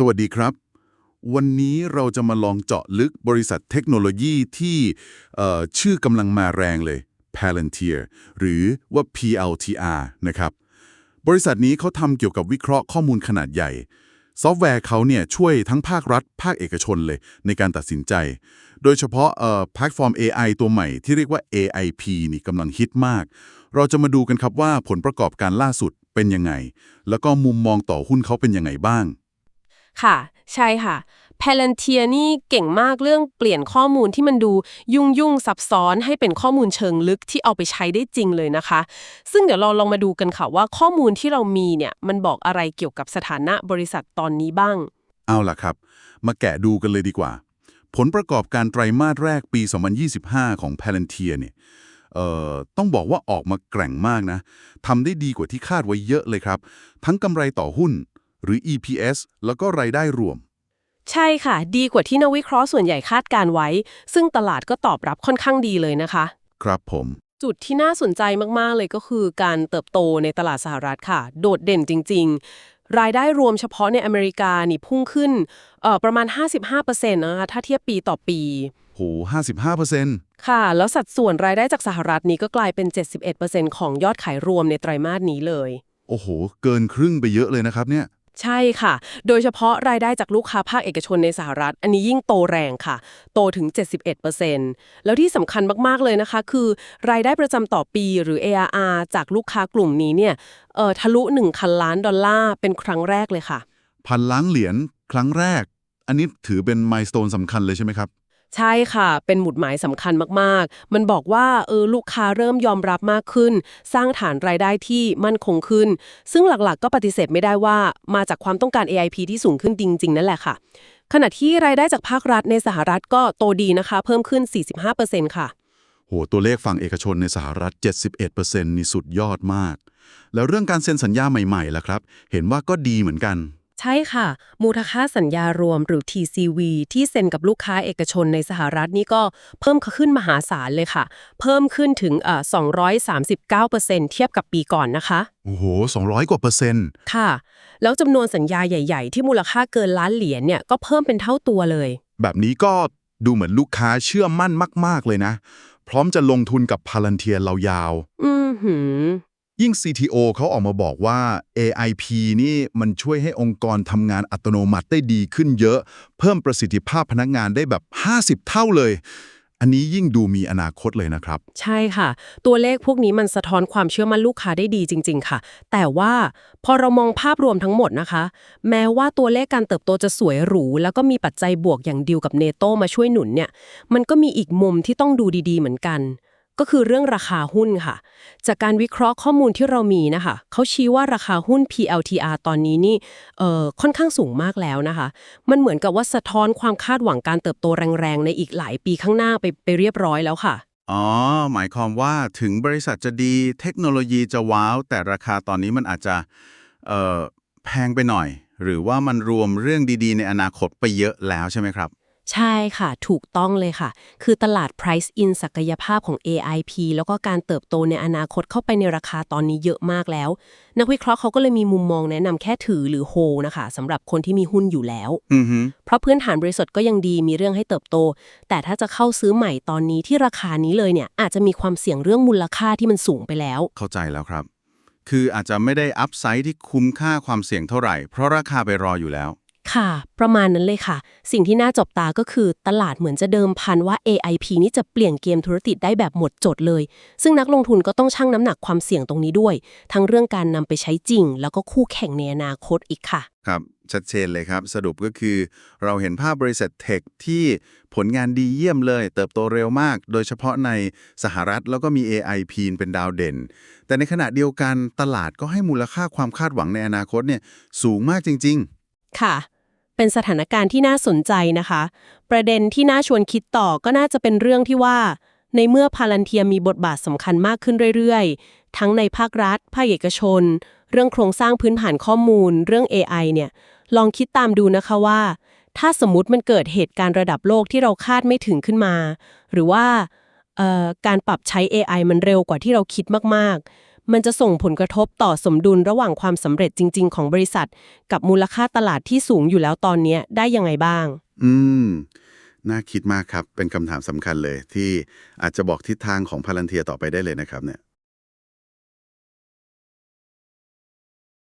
สวัสดีครับ วันนี้เราจะมาลองเจาะลึกบริษัทเทคโนโลยีที่ชื่อกำลังมาแรงเลย Palantir หรือว่า PLTR นะครับ บริษัทนี้เขาทำเกี่ยวกับวิเคราะห์ข้อมูลขนาดใหญ่ ซอฟต์แวร์เขาเนี่ยช่วยทั้งภาครัฐ ภาคเอกชนเลยในการตัดสินใจ โดยเฉพาะแพลตฟอร์ม AI ตัวใหม่ที่เรียกว่า AIP นี่กำลังฮิตมาก เราจะมาดูกันครับว่าผลประกอบการล่าสุดเป็นยังไง แล้วก็มุมมองต่อหุ้นเขาเป็นยังไงบ้าง ค่ะ ใช่ค่ะ Palantir นี่เก่งมากเรื่องเปลี่ยนข้อมูลที่มันดูยุ่งยุ่งซับซ้อนให้เป็นข้อมูลเชิงลึกที่เอาไปใช้ได้จริงเลยนะคะ ซึ่งเดี๋ยวเราลองมาดูกันค่ะว่าข้อมูลที่เรามีเนี่ยมันบอกอะไรเกี่ยวกับสถานะบริษัทตอนนี้บ้าง เอาล่ะครับ มาแกะดูกันเลยดีกว่า ผลประกอบการไตรมาสแรกปี 2025 ของ Palantir เนี่ยเอ่อต้องบอกว่าออกมาแกร่งมากนะทำได้ดีกว่าที่คาดไว้เยอะเลยครับ ทั้งกำไรต่อหุ้น หรือ EPS แล้วก็รายได้รวม ใช่ค่ะ ดีกว่าที่นักวิเคราะห์ส่วนใหญ่คาดการไว้ ซึ่งตลาดก็ตอบรับค่อนข้างดีเลยนะคะ ครับผม จุดที่น่าสนใจมาก ๆ เลยก็คือการเติบโตในตลาดสหรัฐค่ะ โดดเด่นจริง ๆ รายได้รวมเฉพาะในอเมริกานี่พุ่งขึ้นเอ่อประมาณ 55%นะคะถ้าเทียบปีต่อปีโห55%ค่ะ แล้วสัดส่วนรายได้จากสหรัฐนี้ก็กลายเป็น 71%ของยอดขายรวมในไตรมาสนี้เลย โอ้โห เกินครึ่งไปเยอะเลยนะครับเนี่ย ใช่ค่ะ โดยเฉพาะรายได้จากลูกค้าภาคเอกชนในสหรัฐ อันนี้ยิ่งโตแรงค่ะ โตถึง 71%แล้วที่สำคัญมากๆเลยนะคะ คือ รายได้ประจำต่อปีหรือ ARR จากลูกค้ากลุ่มนี้เนี่ยเอ่อทะลุ1คันล้านดอลลาร์เป็นครั้งแรกเลยค่ะ พันล้านเหรียญครั้งแรก อันนี้ถือเป็นมายสเตนสำคัญเลยใช่ไหมครับ ใช่ค่ะ เป็นหมุดหมายสำคัญมากๆ มันบอกว่าเออลูกค้าเริ่มยอมรับมากขึ้น สร้างฐานรายได้ที่มั่นคงขึ้น ซึ่งหลักๆ ก็ปฏิเสธไม่ได้ว่ามาจากความต้องการ AIP ที่สูงขึ้นจริง ๆ นั่นแหละค่ะ ขณะที่รายได้จากภาครัฐในสหรัฐก็โตดีนะคะ เพิ่มขึ้น 45%ค่ะ โห ตัวเลขฝั่งเอกชนในสหรัฐ 71%นี่สุดยอดมาก แล้วเรื่องการเซ็นสัญญาใหม่ๆล่ะครับ เห็นว่าก็ดีเหมือนกัน ใช่ค่ะ มูลค่าสัญญารวมหรือ TCV ที่เซ็นกับลูกค้าเอกชนในสหรัฐนี่ก็เพิ่มขึ้นมหาศาลเลยค่ะ เพิ่มขึ้นถึงเอ่อ239%เทียบกับปีก่อนนะคะ โอ้โห 200 กว่าเปอร์เซ็นต์ ค่ะ แล้วจำนวนสัญญาใหญ่ ๆ ที่มูลค่าเกินล้านเหรียญเนี่ยก็เพิ่มเป็นเท่าตัวเลย แบบนี้ก็ดูเหมือนลูกค้าเชื่อมั่นมาก ๆ เลยนะ พร้อมจะลงทุนกับพาลันเทียเรายาว อือหือ ยิ่ง CTO เขาออกมาบอกว่า AIP นี่มันช่วยให้องค์กรทำงานอัตโนมัติได้ดีขึ้นเยอะ เพิ่มประสิทธิภาพพนักงานได้แบบ 50 เท่าเลย อันนี้ยิ่งดูมีอนาคตเลยนะครับ ใช่ค่ะ ตัวเลขพวกนี้มันสะท้อนความเชื่อมั่นลูกค้าได้ดีจริง ๆ ค่ะ แต่ว่าพอเรามองภาพรวมทั้งหมดนะคะ แม้ว่าตัวเลขการเติบโตจะสวยหรู แล้วก็มีปัจจัยบวกอย่างดีลกับเนโตมาช่วยหนุนเนี่ย มันก็มีอีกมุมที่ต้องดูดี ๆ เหมือนกัน ก็คือเรื่องราคาหุ้นค่ะ จากการวิเคราะห์ข้อมูลที่เรามีนะคะเขาชี้ว่าราคาหุ้น PLTR ตอนนี้นี่เอ่อค่อนข้างสูงมากแล้วนะคะ มันเหมือนกับว่าสะท้อนความคาดหวังการเติบโตแรงๆ ในอีกหลายปีข้างหน้าไปไปเรียบร้อยแล้วค่ะอ๋อ หมายความว่าถึงบริษัทจะดีเทคโนโลยีจะว้าว แต่ราคาตอนนี้มันอาจจะเอ่อแพงไปหน่อย หรือว่ามันรวมเรื่องดีๆ ในอนาคตไปเยอะแล้วใช่ไหมครับ ใช่ค่ะ ถูกต้องเลยค่ะ คือตลาด price in ศักยภาพของ AIP แล้วก็การเติบโตในอนาคตเข้าไปในราคาตอนนี้เยอะมากแล้ว นักวิเคราะห์เขาก็เลยมีมุมมองแนะนำแค่ถือหรือโฮนะคะสำหรับคนที่มีหุ้นอยู่แล้วอือฮึเพราะพื้นฐานบริษัทก็ยังดีมีเรื่องให้เติบโต แต่ถ้าจะเข้าซื้อใหม่ตอนนี้ที่ราคานี้เลยเนี่ยอาจจะมีความเสี่ยงเรื่องมูลค่าที่มันสูงไปแล้ว เข้าใจแล้วครับ คืออาจจะไม่ได้อัพไซด์ที่คุ้มค่าความเสี่ยงเท่าไหร่ เพราะราคาไปรออยู่แล้ว ค่ะ ประมาณนั้นเลยค่ะ สิ่งที่น่าจับตาก็คือตลาดเหมือนจะเดิมพันว่า AIP นี่จะเปลี่ยนเกมธุรกิจได้แบบหมดจดเลย ซึ่งนักลงทุนก็ต้องชั่งน้ำหนักความเสี่ยงตรงนี้ด้วย ทั้งเรื่องการนำไปใช้จริง แล้วก็คู่แข่งในอนาคตอีกค่ะ ครับ ชัดเจนเลยครับ สรุปก็คือ เราเห็นภาพบริษัทเทคที่ผลงานดีเยี่ยมเลย เติบโตเร็วมาก โดยเฉพาะในสหรัฐแล้วก็มี AIP เป็นดาวเด่น แต่ในขณะเดียวกันตลาดก็ให้มูลค่าความคาดหวังในอนาคตเนี่ยสูงมากจริง ๆ ค่ะ เป็นสถานการณ์ที่น่าสนใจนะคะ ประเด็นที่น่าชวนคิดต่อก็น่าจะเป็นเรื่องที่ว่า ในเมื่อพาลันเทียมีบทบาทสำคัญมากขึ้นเรื่อยๆ ทั้งในภาครัฐ ภาคเอกชน เรื่องโครงสร้างพื้นฐานข้อมูล เรื่อง AI เนี่ย ลองคิดตามดูนะคะว่า ถ้าสมมติมันเกิดเหตุการณ์ระดับโลกที่เราคาดไม่ถึงขึ้นมา หรือว่าเอ่อการปรับใช้ AI มันเร็วกว่าที่เราคิดมากๆ มันจะส่งผลกระทบต่อสมดุลระหว่างความสำเร็จจริง ๆ ของบริษัท กับมูลค่าตลาดที่สูงอยู่แล้วตอนเนี้ได้ยังไงบ้าง อืม น่าคิดมากครับ เป็นคำถามสำคัญเลย ที่อาจจะบอกทิศทางของพาลันเทียต่อไปได้เลยนะครับเนี่ย